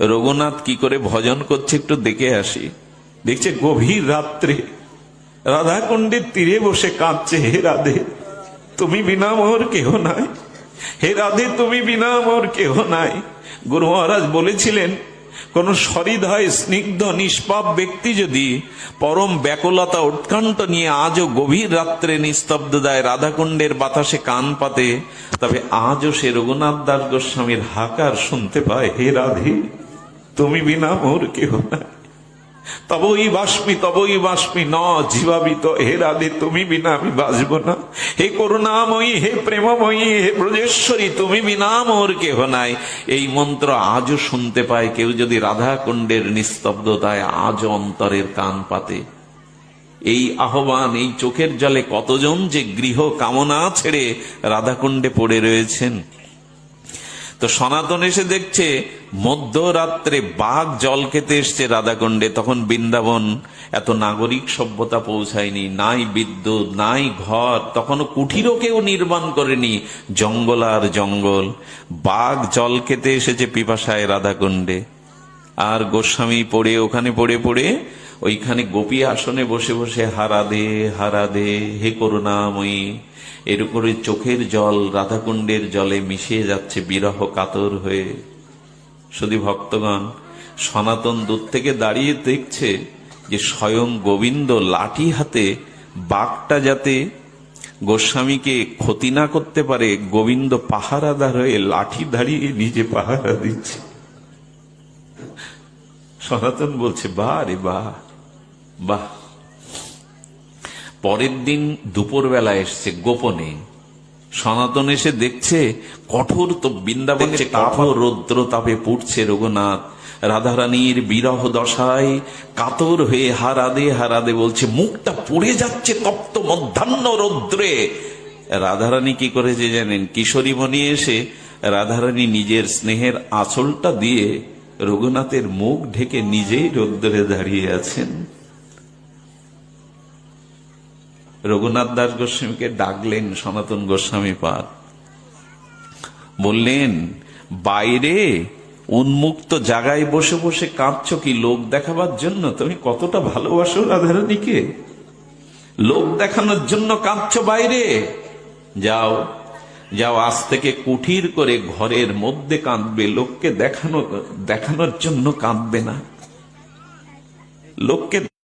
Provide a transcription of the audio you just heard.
রঘুনাথ কি করে ভজন করছে একটু দেখে আসি। দেখছে গভীর রাত্রে রাধাকুণ্ডের তীরে বসে কাঁদছে, হে রাধে, তুমি বিনা মোর কেহ নাই? হে রাধে, তুমি বিনা মোর কেহ নাই? গুরু মহারাজ বলেছিলেন, কোন সরিদয় স্নিগ্ধ নিষ্পাপ ব্যক্তি যদি পরম ব্যাকুলতা উৎকণ্ঠ নিয়ে আজও গভীর রাত্রে নিস্তব্ধতায় রাধাকুণ্ডের বাতাসে কান পাতে, তবে আজও সে রঘুনাথ দাস গোস্বামীর হাকার শুনতে পায়। হে রাধে তুমি বিনা মোর কেহ নাই। তবই বাষ্পি তবই বাষ্পি, ন জীবাবিত হে রাধে, তুমি বিনা আমি বাঁচব না। হে করুণাময়ী, হে প্রেমময়ী, হে ব্রজেশ্বরী, তুমি বিনা মোর কেহ নাই। এই মন্ত্র আজও শুনতে পায় কেউ যদি রাধা কুণ্ডের নিস্তব্ধতায় আজ অন্তরের কান পাতে। এই আহ্বান, এই চোখের জলে কতজন যে গৃহ কামনা ছেড়ে রাধাকুণ্ডে পড়ে রয়েছেন? তো সনাতন এসে দেখছে মধ্যরাত্রে বাঘ জল খেতে এসছে রাধাকুণ্ডে। তখন বৃন্দাবন এত নাগরিক সভ্যতা পৌঁছায়নি, নাই বিদ্যুৎ, নাই ঘর, তখনও কুঠিরও কেউ নির্মাণ করেনি, জঙ্গল আর জঙ্গল। বাঘ জল খেতে এসেছে পিপাসায় রাধাকুণ্ডে। আর গোস্বামী পড়ে, ওখানে পড়ে পড়ে ওইখানে গোপী আসনে বসে বসে, হারা দে হারা দে, হে করুণাময়ী। এর উপরে চোখের জল, রাধাকুণ্ডের জলে মিশিয়ে যাচ্ছে বিরহ কাতর হয়ে। শুধু ভক্তগণ, সনাতন দূর থেকে দাঁড়িয়ে দেখছে যে স্বয়ং গোবিন্দ লাঠি হাতে বাঘটা যাতে গোস্বামীকে ক্ষতি না করতে পারে, গোবিন্দ পাহারাদার হয়ে লাঠি দাঁড়িয়ে নিজে পাহারা দিচ্ছে। সনাতন বলছে, বাহ রে বাহ। বাহ। পরের দিন দুপুরবেলা এসছে গোপনে। সনাতন এসে দেখছে কঠোর তো বৃন্দাবনে রৌদ্র তাপে। পুড়ছে রঘুনাথ। রাধারানীর বিরহ দশায় কাতর হয়ে হারাদে হারাদে বলছে মুখটা পুড়ে যাচ্ছে তপ্ত মধ্যাহ্ন রৌদ্রে। রাধারানী কি করেছে জানেন? কিশোরী মণি এসে রাধারানী নিজের স্নেহের আঁচলটা দিয়ে রঘুনাথের মুখ ঢেকে নিজেই রৌদ্রে দাঁড়িয়ে আছেন। রঘুনাথ দাস গোস্বামীকে ডাকলেন, সনাতন গোস্বামী পাদ। বললেন, বাইরে উন্মুক্ত জায়গায় বসে বসে কাঁদছ কি? লোক দেখাবার জন্য? তুমি কতটা ভালোবাসো রাধারানীকে। লোক দেখানোর জন্য কাঁদছ বাইরে। যাও যাও, আজ থেকে কুঠির করে ঘরের মধ্যে কাঁদবে। লোককে দেখানো, দেখানোর জন্য কাঁদবে না। লোককে